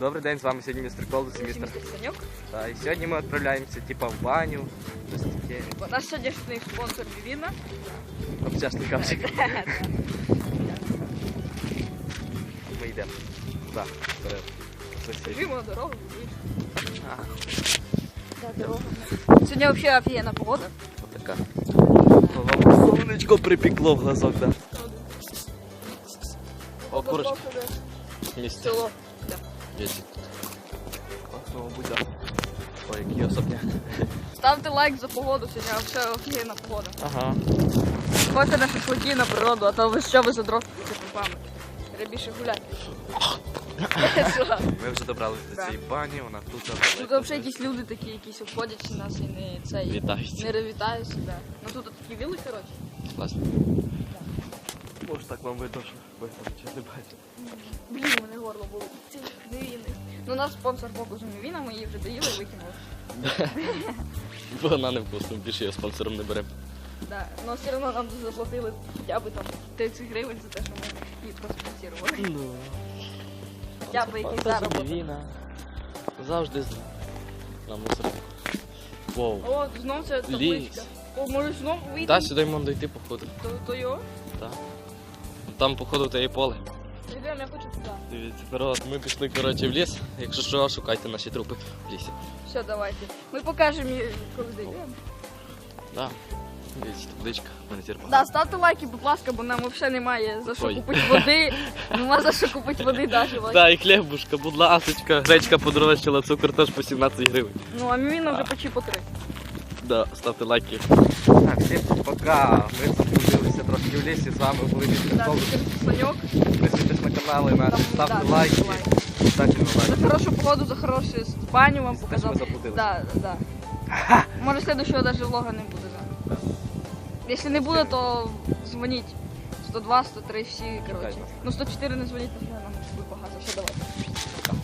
Добрий день, з вами сьогодні містер Колдус і містер. Містер Санюк. Та, і сьогодні ми відправляємося типа в баню. Щось таке. Наш сьогоднішній спонсор Вівіна. Обчасний капчик. Ми йдемо. Так, вперед. Ось цей. Біжимо на дорогу. А, Да, дорога. Сьогодні взагалі офігенна погода. Отака. Вам сонечко припекло в глазок, да. О, курочка. Місце. Село. Вічі. Класно, мабуть, да. Ой, який особняк. Ставте лайк за погоду, сьогодні взагалі офігенна погода. Ага. Ходьте на шашлики на природу, а то ви що ви задротите пупами. Треба більше гуляти. Ми вже добралися до цієї бані, вона тут. Тут взагалі якісь люди такі, якісь обходять нас і не цей. Вітаються. Не привітаються, да. Ну тут такі віли, коротше. Класно. Може так вам видно, що ви там чи не бачите. Блін, у мене горло було. Не віни. Ну наш спонсор показу Мівіна, ми її вже доїли і викинули. Бо вона не вкусна, більше я спонсором не беремо. Да. Но все одно нам заплатили хоча б там 30 гривень за те, що ми її проспонсірували. Ну. Хоча б якийсь заробіток. Віна. Завжди з на мусорку. Воу. О, знов це табличка. Ліс. О, може знов вийти? Та сюди можна дойти, походу. То, то його? Так. Там, походу, те є поле. Йдемо, я хочу туди. Дивіться, народ, ми пішли, коротше, в ліс. Якщо що, шукайте наші трупи в лісі. Все, давайте. Ми покажемо, коли дійдемо. Да. Дивіться, табличка, в Да, ставте лайки, будь ласка, бо нам взагалі немає за що Ой. купити води. Нема за що купити води даже. навіть. Да, і хлібушка, будь ласочка, гречка подорожчала, цукор теж по 17 гривень. Ну, а Мівіна вже почти по три. Да, ставте лайки. Так, всім пока. Ми заблудилися трошки в лісі, з вами були Саньок. Підписуйтесь на канали наші, ставте да, лайки. ставте лайки. За хорошу погоду, за хорошу баню вам показав. Да, да. Може следующего даже влога не буде. Да. Якщо не буде, то дзвоніть. 102, 103, всі, коротше. Ну 104 не дзвоніть, що нам буде багато. Все, давай.